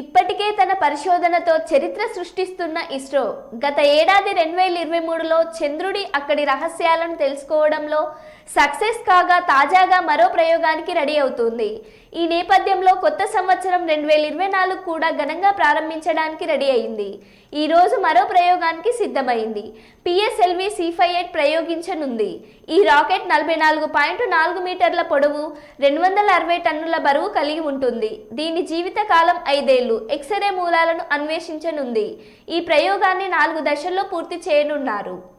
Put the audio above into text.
ఇప్పటికే తన పరిశోధనతో చరిత్ర సృష్టిస్తున్న ఇస్రో గత ఏడాది రెండు వేల ఇరవై మూడులో చంద్రుడి అక్కడి రహస్యాలను తెలుసుకోవడంలో సక్సెస్ కాగా తాజాగా మరో ప్రయోగానికి రెడీ అవుతుంది. ఈ నేపథ్యంలో కొత్త సంవత్సరం రెండు వేల ఇరవై నాలుగు కూడా ఘనంగా ప్రారంభించడానికి రెడీ అయింది. ఈ రోజు మరో ప్రయోగానికి సిద్ధమైంది. పిఎస్ఎల్వి సి ఫైవ్ ఎయిట్ ప్రయోగించనుంది. ఈ రాకెట్ నలభై నాలుగు పాయింట్ నాలుగు మీటర్ల పొడవు రెండు వందల అరవై టన్నుల బరువు కలిగి ఉంటుంది. దీని జీవిత కాలం ఐదేళ్ళు. ఎక్స్రే మూలాలను అన్వేషించనుంది. ఈ ప్రయోగాన్ని నాలుగు దశల్లో పూర్తి చేయనున్నారు.